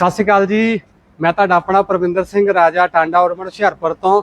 ਸਤਿ ਸ਼੍ਰੀ ਅਕਾਲ ਜੀ। ਮੈਂ ਤੁਹਾਡਾ ਆਪਣਾ ਪ੍ਰਵਿੰਦਰ ਸਿੰਘ ਰਾਜਾ ਟਾਂਡਾ ਔਰਮਨ ਹੁਸ਼ਿਆਰਪੁਰ ਤੋਂ।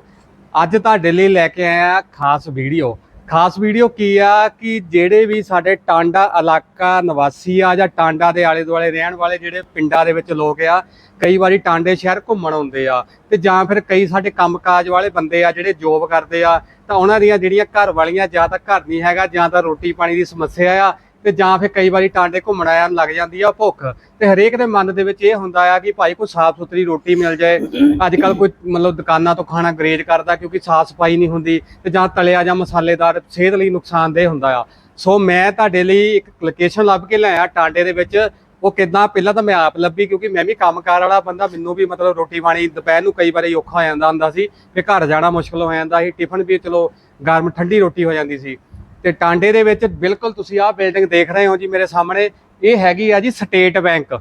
ਅੱਜ ਤੁਹਾਡੇ ਲਈ ਲੈ ਕੇ ਆਇਆ ਖਾਸ ਵੀਡੀਓ। ਖਾਸ ਵੀਡੀਓ ਕੀ ਆ ਕਿ ਜਿਹੜੇ ਵੀ ਸਾਡੇ ਟਾਂਡਾ ਇਲਾਕਾ ਨਿਵਾਸੀ ਆ ਜਾਂ ਟਾਂਡਾ ਦੇ ਆਲੇ ਦੁਆਲੇ ਰਹਿਣ ਵਾਲੇ ਜਿਹੜੇ ਪਿੰਡਾਂ ਦੇ ਵਿੱਚ ਲੋਕ ਆ, ਕਈ ਵਾਰੀ ਟਾਂਡੇ ਸ਼ਹਿਰ ਘੁੰਮਣ ਆਉਂਦੇ ਆ ਤੇ ਜਾਂ ਫਿਰ ਕਈ ਸਾਡੇ ਕੰਮਕਾਜ ਵਾਲੇ ਬੰਦੇ ਆ ਜਿਹੜੇ ਜੋਬ ਕਰਦੇ ਆ, ਤਾਂ ਉਹਨਾਂ ਦੀਆਂ ਜਿਹੜੀਆਂ ਘਰ ਵਾਲੀਆਂ ਜਾਂ ਤਾਂ ਘਰ ਨਹੀਂ ਹੈਗਾ ਜਾਂ ਤਾਂ ਰੋਟੀ ਪਾਣੀ ਦੀ ਸਮੱਸਿਆ ਆ ਤੇ ਜਾਂ ਫਿਰ ਕਈ ਵਾਰੀ ਟਾਂਡੇ ਘੁੰਮਣ ਆਇਆ ਲੱਗ ਜਾਂਦੀ ਆ ਭੁੱਖ। ਤੇ ਹਰੇਕ ਦੇ ਮਨ ਦੇ ਵਿੱਚ ਇਹ ਹੁੰਦਾ ਆ ਕਿ ਭਾਈ ਕੋਈ ਸਾਫ਼ ਸੁਥਰੀ ਰੋਟੀ ਮਿਲ ਜਾਏ। ਅੱਜ ਕੱਲ ਕੋਈ ਮਤਲਬ ਦੁਕਾਨਾਂ ਤੋਂ ਖਾਣਾ ਗਰੇਜ ਕਰਦਾ ਕਿਉਂਕਿ ਸਾਫ਼ ਸਫ਼ਾਈ ਨਹੀਂ ਹੁੰਦੀ ਤੇ ਜਾਂ ਤਲਿਆ ਜਾਂ ਮਸਾਲੇਦਾਰ ਸਿਹਤ ਲਈ ਨੁਕਸਾਨਦੇਹ ਹੁੰਦਾ ਆ। ਸੋ ਮੈਂ ਤੁਹਾਡੇ ਲਈ ਇੱਕ ਲੋਕੇਸ਼ਨ ਲੱਭ ਕੇ ਲਿਆਇਆ ਟਾਂਡੇ ਦੇ ਵਿੱਚ। ਉਹ ਕਿਦਾਂ? ਪਹਿਲਾਂ ਤਾਂ ਮੈਂ ਆਪ ਲੱਭੀ ਕਿਉਂਕਿ ਮੈਂ ਵੀ ਕੰਮਕਾਰ ਵਾਲਾ ਬੰਦਾ। ਮੈਨੂੰ ਵੀ ਮਤਲਬ ਰੋਟੀ ਪਾਣੀ ਦੁਪਹਿਰ ਨੂੰ ਕਈ ਵਾਰੀ ਔਖਾ ਹੋ ਜਾਂਦਾ ਹੁੰਦਾ ਸੀ। ਤੇ ਘਰ ਜਾਣਾ ਮੁਸ਼ਕਲ ਹੋ ਜਾਂਦਾ ਸੀ। ਟਿਫਨ ਵੀ ਚਲੋ ਗਰਮ ਠੰਡੀ ਰੋਟੀ ਹੋ ਜਾਂਦੀ ਸੀ। ਤੇ ਟਾਂਡੇ ਦੇ ਵਿੱਚ ਬਿਲਕੁਲ ਤੁਸੀਂ ਆਹ ਬਿਲਡਿੰਗ ਦੇਖ ਰਹੇ ਹੋ ਜੀ ਮੇਰੇ ਸਾਹਮਣੇ, ਇਹ ਹੈਗੀ ਆ ਜੀ ਸਟੇਟ ਬੈਂਕ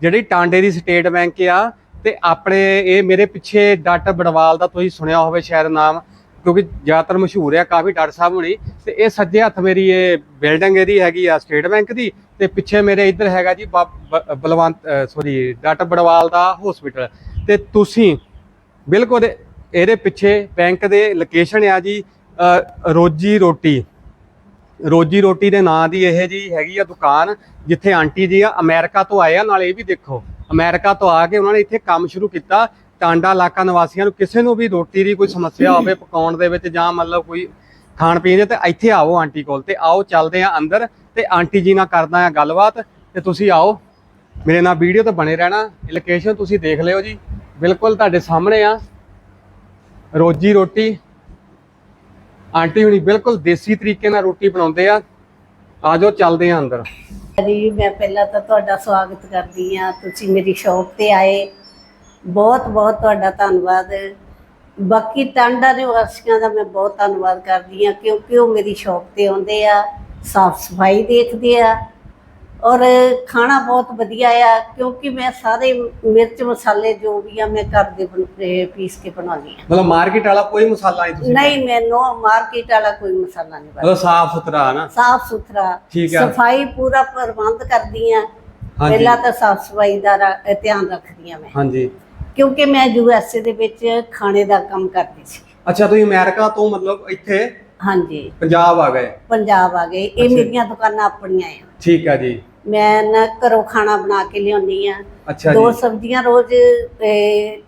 ਜਿਹੜੀ ਟਾਂਡੇ ਦੀ ਸਟੇਟ ਬੈਂਕ ਆ, ਤੇ ਆਪਣੇ ਇਹ ਮੇਰੇ ਪਿੱਛੇ ਡਾਕਟਰ ਬੜਵਾਲ ਦਾ ਤੁਸੀਂ ਸੁਣਿਆ ਹੋਵੇ ਸ਼ਾਇਦ ਨਾਮ, ਕਿਉਂਕਿ ਜ਼ਿਆਦਾਤਰ ਮਸ਼ਹੂਰ ਆ, ਕਾਫੀ ਡਾਕਟਰ ਸਾਹਿਬ ਹੋਣੀ, ਤੇ ਇਹ ਸੱਜੇ ਹੱਥ ਮੇਰੀ ਇਹ ਬਿਲਡਿੰਗ ਇਹਦੀ ਹੈਗੀ ਆ ਸਟੇਟ ਬੈਂਕ ਦੀ, ਤੇ ਪਿੱਛੇ ਮੇਰੇ ਇੱਧਰ ਹੈਗਾ ਜੀ ਬਾ- ਬਲਵੰਤ ਸੋਰੀ ਡਾਕਟਰ ਬੜਵਾਲ ਦਾ ਹਸਪੀਟਲ ਤੇ ਤੁਸੀਂ ਬਿਲਕੁਲ ਇਹਦੇ ਪਿੱਛੇ ਬੈਂਕ ਦੇ ਲੋਕੇਸ਼ਨ ਆ ਜੀ ਰੋਜੀ ਰੋਟੀ ਰੋਜੀ ਰੋਟੀ ਦੇ ਨਾਂ ਦੀ ਇਹ ਜੀ ਹੈਗੀ ਆ ਦੁਕਾਨ ਜਿੱਥੇ ਆਂਟੀ ਜੀ ਆ ਅਮਰੀਕਾ ਤੋਂ ਆਏ ਆ, ਨਾਲ ਇਹ ਵੀ ਦੇਖੋ, ਅਮਰੀਕਾ ਤੋਂ ਆ ਕੇ ਉਹਨਾਂ ਨੇ ਇੱਥੇ ਕੰਮ ਸ਼ੁਰੂ ਕੀਤਾ। ਟਾਂਡਾ ਇਲਾਕਾ ਨਿਵਾਸੀਆਂ ਨੂੰ ਕਿਸੇ ਨੂੰ ਵੀ ਰੋਟੀ ਦੀ ਕੋਈ ਸਮੱਸਿਆ ਹੋਵੇ ਪਕਾਉਣ ਦੇ ਵਿੱਚ ਜਾਂ ਮਤਲਬ ਕੋਈ ਖਾਣ ਪੀਣ ਦੇ, ਤੇ ਇੱਥੇ ਆਓ ਆਂਟੀ ਕੋਲ ਤੇ ਆਓ ਚੱਲਦੇ ਆ ਅੰਦਰ ਤੇ ਆਂਟੀ ਜੀ ਨਾਲ ਕਰਦਾ ਆ ਗੱਲਬਾਤ ਤੇ ਤੁਸੀਂ ਆਓ। ਮੇਰੇ ਨਾਲ ਵੀਡੀਓ ਤੇ ਬਣੇ ਰਹਿਣਾ ਲੋਕੇਸ਼ਨ ਤੁਸੀਂ ਦੇਖ ਲਿਓ ਜੀ। ਬਿਲਕੁਲ ਤੁਹਾਡੇ ਸਾਹਮਣੇ ਆ। ਰੋਜੀ ਰੋਟੀ ਆਂਟੀ ਹੁਣੀ ਬਿਲਕੁਲ ਦੇਸੀ ਤਰੀਕੇ ਨਾਲ ਰੋਟੀ ਬਣਾਉਂਦੇ ਆ। ਆਜੋ ਚੱਲਦੇ ਆ ਅੰਦਰ। ਜੀ ਮੈਂ ਪਹਿਲਾਂ ਤਾਂ ਤੁਹਾਡਾ ਸਵਾਗਤ ਕਰਦੀ ਆ ਤੁਸੀਂ ਮੇਰੀ ਸ਼ੌਪ ਤੇ ਆਏ। ਬਹੁਤ ਬਹੁਤ ਤੁਹਾਡਾ ਧੰਨਵਾਦ। ਬਾਕੀ ਟਾਂਡਾ ਦੇ ਦਾ ਮੈਂ ਬਹੁਤ ਧੰਨਵਾਦ ਕਰਦੀ ਆ ਕਿਉਂਕਿ ਉਹ ਮੇਰੀ ਸ਼ੌਪ ਤੇ ਆਉਂਦੇ ਆ, ਸਾਫ਼ ਸਫ਼ਾਈ ਦੇਖਦੇ ਆ। ਔਰ ਖਾਣਾ ਬਹੁਤ ਵਧੀਆ ਆ ਕਿਉਂਕਿ ਮੈਂ ਸਾਰੇ ਮਿਰਚ ਮਸਾਲੇ ਜੋ ਵੀ ਆ ਮੈਂ ਘਰ ਦੇ ਬਣ- ਪੀਸ ਕੇ ਬਣਾਉਂਦੀ ਆ ਮਤਲਬ ਮਾਰਕੀਟ ਵਾਲਾ ਕੋਈ ਮਸਾਲਾ ਨਹੀਂ ਤੁਸੀਂ ਨਹੀਂ ਮੈਨੂੰ ਮਾਰਕੀਟ ਵਾਲਾ ਕੋਈ ਮਸਾਲਾ ਨਹੀਂ ਮਤਲਬ ਸਾਫ਼ ਸੁਥਰਾ ਨਾ? ਸਾਫ਼ ਸੁਥਰਾ। ਠੀਕ ਆ। ਸਫ਼ਾਈ ਪੂਰਾ ਪ੍ਰਬੰਧ ਕਰਦੀ ਆ ਹਾਂਜੀ। ਪਹਿਲਾਂ ਤਾਂ ਸਾਫ਼ ਸਫ਼ਾਈ ਦਾ ਰ- ਧਿਆਨ ਰੱਖਦੀ ਆ ਮੈਂ। ਹਾਂਜੀ। ਕਿਉਂਕਿ ਮੈਂ ਯੂਐਸਏ ਦੇ ਵਿੱਚ ਖਾਣੇ ਦਾ ਕੰਮ ਕਰਦੀ ਸੀ। ਅੱਛਾ ਤੁਸੀਂ ਅਮਰੀਕਾ ਤੋਂ ਮਤਲਬ ਇੱਥੇ ਹਾਂਜੀ। ਪੰਜਾਬ ਆ ਗਏ? ਪੰਜਾਬ ਆ ਗਏ। ਇਹ। ਮੇਰੀਆਂ ਦੁਕਾਨਾਂ ਆਪਣੀਆਂ ਆ। ਠੀਕ ਆ ਜੀ। ਮੈਂ ਨਾ ਘਰੋਂ ਖਾਣਾ ਬਣਾ ਕੇ ਲਿਆਉਂਦੀ ਆ। ਅੱਛਾ ਦੋ ਜੀ। ਸਬਜ਼ੀਆਂ ਰੋਜ਼ ਇਹ,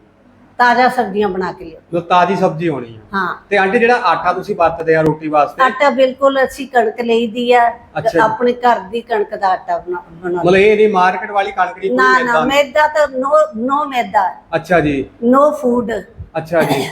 ਤਾਜ਼ਾ ਸਬਜ਼ੀਆਂ ਬਣਾ ਕੇ ਲਿਆਉਂਦੀ ਮਤਲਬ ਤਾਜ਼ੀ ਸਬਜ਼ੀ ਹੋਣੀ ਆ। ਹਾਂ। ਤੇ ਆਂਟੀ ਜਿਹੜਾ ਆਟਾ ਤੁਸੀਂ ਵਰਤਦੇ ਆ ਰੋਟੀ ਵਾਸਤੇ? ਆਟਾ ਬਿਲਕੁਲ ਅਸੀਂ ਕਣਕ ਲਈਦੀ ਆ। ਅੱਛਾ ਜੀ। ਆਪਣੇ ਘਰ ਦੀ ਕਣਕ ਦਾ ਆਟਾ ਬਣਾ- ਬਣਾਉਂਦੇ ਮਤਲਬ ਇਹ ਨਹੀਂ ਮਾਰਕੀਟ ਵਾਲੀ ਕਣਕ ਦੀ ਨਾ ਕੋਈ ਨਾ ਏਦਾਂ- ਮੈਦਾ ਤਾਂ ਨੋ ਨੋ ਮੈਦਾ। ਅੱਛਾ ਜੀ। No food. ਅੱਛਾ ਜੀ।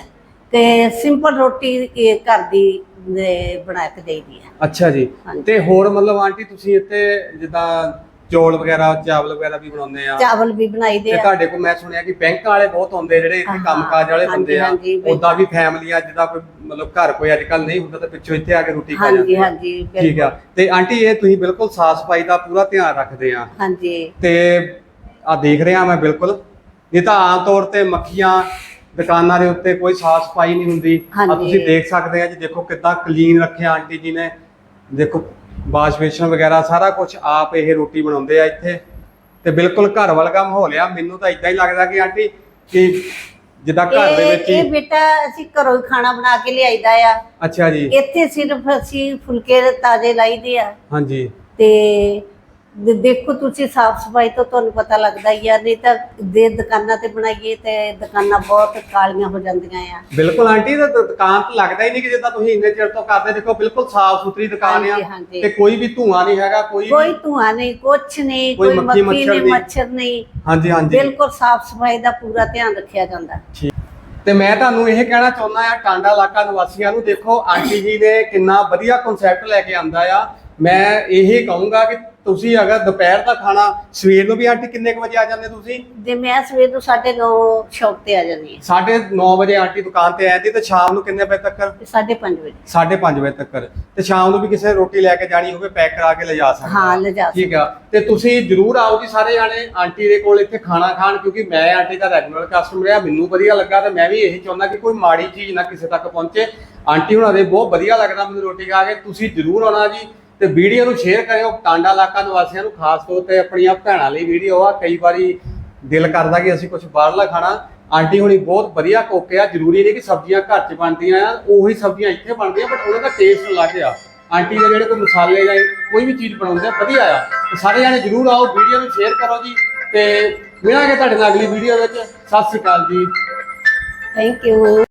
ਤੇ ਸਿੰਪਲ ਰੋਟੀ ਇਹ ਘਰ ਦੀ ਦੇ ਬਣਾ ਕੇ ਦੇਈਦੀ ਆ। ਅੱਛਾ ਜੀ। ਹਾਂਜੀ। ਤੇ ਹੋਰ ਮਤਲਬ ਆਂਟੀ ਤੁਸੀਂ ਇੱਥੇ ਜਿੱਦਾਂ ਚੌਲ ਵਗੈਰਾ ਚਾਵਲ ਵਗੈਰਾ ਵੀ ਬਣਾਉਂਦੇ ਆ? ਚਾਵਲ ਵੀ ਬਣਾਈਦੇ ਤੇ ਆ। ਤੁਹਾਡੇ ਕੋਲ ਮੈਂ ਸੁਣਿਆ ਕਿ ਬੈਂਕ ਵਾਲੇ ਬਹੁਤ ਆਉਂਦੇ ਜਿਹੜੇ ਇੱਥੇ ਹਾਂ, ਕੰਮਕਾਜ ਵਾਲੇ ਹਾਂਜੀ, ਬੰਦੇ ਆ। ਹਾਂਜੀ, ਬਿਲਕੁਲ। ਉਦਾਂ ਵੀ ਫੈਮਲੀਆਂ ਜਿੱਦਾਂ ਕੋਈ ਮਤਲਬ ਘਰ ਕੋਈ ਅੱਜ ਕੱਲ ਨਹੀਂ ਹੁੰਦਾ ਤਾਂ ਪਿੱਛੋਂ ਇੱਥੇ ਆ ਕੇ ਰੋਟੀ ਖਾ ਹਾਂਜੀ ਜਾਂਦੇ ਆ। ਹਾਂਜੀ ਠੀਕ ਆ। ਤੇ ਆਂਟੀ ਇਹ ਤੁਸੀਂ ਬਿਲਕੁਲ ਸਾਫ਼ ਸਫ਼ਾਈ ਦਾ ਪੂਰਾ ਧਿਆਨ ਰੱਖਦੇ ਆ। ਹਾਂਜੀ। ਤੇ ਆ ਦੇਖ ਰਿਹਾ ਮੈਂ ਬਿਲਕੁਲ। ਨਹੀਂ ਤਾਂ ਆਮ ਤੌਰ ਤੇ ਮੱਖੀਆਂ ਦੁਕਾਨਾਂ ਦੇ ਉੱਤੇ ਕੋਈ ਸਾਫ਼ ਸਫ਼ਾਈ ਨਹੀਂ ਹੁੰਦੀ। ਆ ਹਾਂਜੀ। ਤੁਸੀਂ ਦੇਖ ਸਕਦੇ ਆ ਜੀ ਦੇਖੋ ਕਿੱਦਾਂ ਕਲੀਨ ਰੱਖਿਆ ਆਂਟੀ ਜੀ ਨੇ। ਦੇਖੋ ਵਾਸ਼ ਬੇਸ਼ਨ ਵਗੈਰਾ ਸਾਰਾ ਕੁਝ ਆਪ ਇਹ ਰੋਟੀ ਬਣਾਉਂਦੇ ਆ ਇੱਥੇ। ਤੇ ਬਿਲਕੁਲ ਘਰ ਵਰਗਾ ਮਾਹੌਲ ਆ। ਮੈਨੂੰ ਤਾਂ ਇਦਾਂ ਹੀ ਲੱਗਦਾ ਕਿ ਆਂਟੀ ਕਿ ਜਿੱਦਾਂ ਘਰ ਦੇ ਇਹ ਵਿੱਚ ਇਹ ਹੀ ਬੇਟਾ ਅਸੀਂ ਘਰੋਂ ਹੀ ਖਾਣਾ ਬਣਾ ਕੇ ਲਿਆਈਦਾ ਆ। ਅੱਛਾ ਜੀ। ਇੱਥੇ ਸਿਰਫ ਅਸੀਂ ਫੁਲਕੇ ਤਾਜ਼ੇ ਲਾਈਦੇ ਆ। ਹਾਂਜੀ। ਤੇ ਦੇ- ਦੇਖੋ ਤੁਸੀਂ ਸਾਫ਼ ਸਫ਼ਾਈ ਤੋਂ ਤੁਹਾਨੂੰ ਪਤਾ ਲੱਗਦਾ ਹੀ ਆ ਨਹੀਂ ਤਾਂ ਦੇ ਦੁਕਾਨਾਂ ਤੇ ਬਣਾਈਏ ਤੇ ਦੁਕਾਨਾਂ ਬਹੁਤ ਕਾਲੀਆਂ ਹੋ ਜਾਂਦੀਆਂ ਆ। ਬਿਲਕੁਲ ਆਂਟੀ ਇਹ ਤਾਂ ਦ- ਦੁਕਾਨ ਤੇ ਲੱਗਦਾ ਹੀ ਨਹੀਂ ਕਿ ਜਿੱਦਾਂ ਤੁਸੀਂ ਇੰਨੇ ਚਿਰ ਤੋਂ ਕਰਦੇ ਦੇਖੋ ਬਿਲਕੁਲ ਸਾਫ਼ ਸੁਥਰੀ ਦੁਕਾਨ ਆ ਹਾਂਜੀ। ਤੇ ਕੋਈ ਵੀ ਧੂਆਂ ਨਹੀਂ ਹੈਗਾ ਕੋਈ ਵੀ- ਕੋਈ ਧੂਆਂ ਨਹੀਂ ਕੁਛ ਨਹੀਂ ਕੋਈ ਕੋਈ ਮੱਖੀ, ਮੱਖੀ ਮੱਛਰ ਨਹੀਂ। ਨਹੀਂ। ਮੱਛਰ ਨਹੀਂ। ਹਾਂਜੀ ਹਾਂਜੀ। ਬਿਲਕੁਲ ਸਾਫ਼ ਸਫ਼ਾਈ ਦਾ ਪੂਰਾ ਧਿਆਨ ਰੱਖਿਆ ਜਾਂਦਾ। ਤੇ ਮੈਂ ਤੁਹਾਨੂੰ ਇਹ ਕਹਿਣਾ ਚਾਹੁੰਦਾ ਆ ਟਾਂਡਾ ਇਲਾਕਾ ਨਿਵਾਸੀਆਂ ਨੂੰ ਦੇਖੋ ਆਂਟੀ ਜੀ ਨੇ ਕਿੰਨਾ ਵਧੀਆ ਕਨਸੈਪਟ ਲੈ ਕੇ ਆਂਦਾ ਆ। ਮੈਂ ਇਹ ਕਹੂੰਗਾ ਕਿ ਤੁਸੀਂ ਅਗਰ ਦੁਪਹਿਰ ਦਾ ਖਾਣਾ ਸਵੇਰ ਨੂੰ ਵੀ ਆਂਟੀ ਕਿੰਨੇ ਕੁ ਵਜੇ ਆ ਜਾਂਦੇ ਤੁਸੀਂ? ਜੇ ਮੈਂ ਸਵੇਰ ਨੂੰ 9:30 ਸ਼ੌਪ ਤੇ ਆ ਜਾਂਦੀ ਹਾਂ। 9:30 ਵਜੇ ਆਂਟੀ ਦੁਕਾਨ ਤੇ ਆਂਦੀ ਤੇ ਸ਼ਾਮ ਨੂੰ ਕਿੰਨੇ ਵਜੇ ਤੱਕ? 5:30 ਵਜੇ। 5:30 ਵਜੇ ਤੱਕ। ਤੇ ਸ਼ਾਮ ਨੂੰ ਵੀ ਕਿਸੇ ਰੋਟੀ ਲੈ ਕੇ ਜਾਣੀ ਹੋਵੇ ਪੈਕ ਕਰਾ ਕੇ ਲਿਜਾ ਸਕਦਾ ਹਾਂ ਲਿਜਾ ਠੀਕ ਆ। ਤੇ ਤੁਸੀਂ ਜਰੂਰ ਆਓ ਜੀ ਸਾਰੇ ਜਾਣੇ ਆਂਟੀ ਦੇ ਕੋਲ ਇੱਥੇ ਖਾਣਾ ਖਾਣ ਕਿਉਂਕਿ ਮੈਂ ਆਂਟੀ ਦਾ ਰੈਗੂਲਰ ਕਸਟਮਰ ਆ ਮੈਨੂੰ ਵਧੀਆ ਲੱਗਾ ਤੇ ਮੈਂ ਵੀ ਇਹੀ ਚਾਹੁੰਦਾ ਕਿ ਕੋਈ ਮਾੜੀ ਚੀਜ਼ ਨਾ ਕਿਸੇ ਤੱਕ ਪਹੁੰਚੇ। ਆਂਟੀ ਹੁਣਾਂ ਦੇ ਬਹੁਤ ਵਧੀਆ ਲੱਗਦਾ ਮੈਨੂੰ ਰੋਟੀ ਖਾ ਕੇ। ਤੁਸੀਂ ਜਰੂਰ ਆਉਣਾ ਜੀ। ਤੇ ਵੀਡੀਓ ਨੂੰ ਸ਼ੇਅਰ ਕਰਿਓ, ਟਾਂਡਾ ਇਲਾਕਾ ਨਿਵਾਸੀਆਂ ਨੂੰ, ਖਾਸ ਤੌਰ ਤੇ ਆਪਣੀਆਂ ਭੈਣਾਂ ਲਈ ਵੀਡੀਓ ਆ। ਕਈ ਵਾਰੀ ਦਿਲ ਕਰਦਾ ਕਿ ਅਸੀਂ ਕੁਝ ਬਾਹਰਲਾ ਖਾਣਾ। ਆਂਟੀ ਹੁਣੀ ਬਹੁਤ ਵਧੀਆ ਕੁੱਕ ਆ, ਜ਼ਰੂਰੀ ਨਹੀਂ ਕਿ ਸਬਜ਼ੀਆਂ ਘਰ 'ਚ ਬਣਦੀਆਂ ਆ, ਉਹੀ ਸਬਜ਼ੀਆਂ ਇੱਥੇ ਬਣਦੀਆਂ ਬਟ ਉਹਨਾਂ ਦਾ ਟੇਸਟ ਅਲੱਗ ਆ। ਆਂਟੀ ਦੇ ਜਿਹੜੇ ਕੋਈ ਮਸਾਲੇ ਜਾਂ ਕੋਈ ਵੀ ਚੀਜ਼ ਬਣਾਉਂਦੇ ਆ, ਵਧੀਆ ਆ। ਸਾਰੇ ਜਾਣੇ ਜ਼ਰੂਰ ਆਓ, ਵੀਡੀਓ ਨੂੰ ਸ਼ੇਅਰ ਕਰੋ ਜੀ। ਤੇ ਮਿਲਾਂਗੇ ਤੁਹਾਡੇ ਨਾਲ ਅਗਲੀ ਵੀਡੀਓ ਵਿੱਚ। ਸਤਿ ਸ਼੍ਰੀ ਅਕਾਲ ਜੀ। Thank you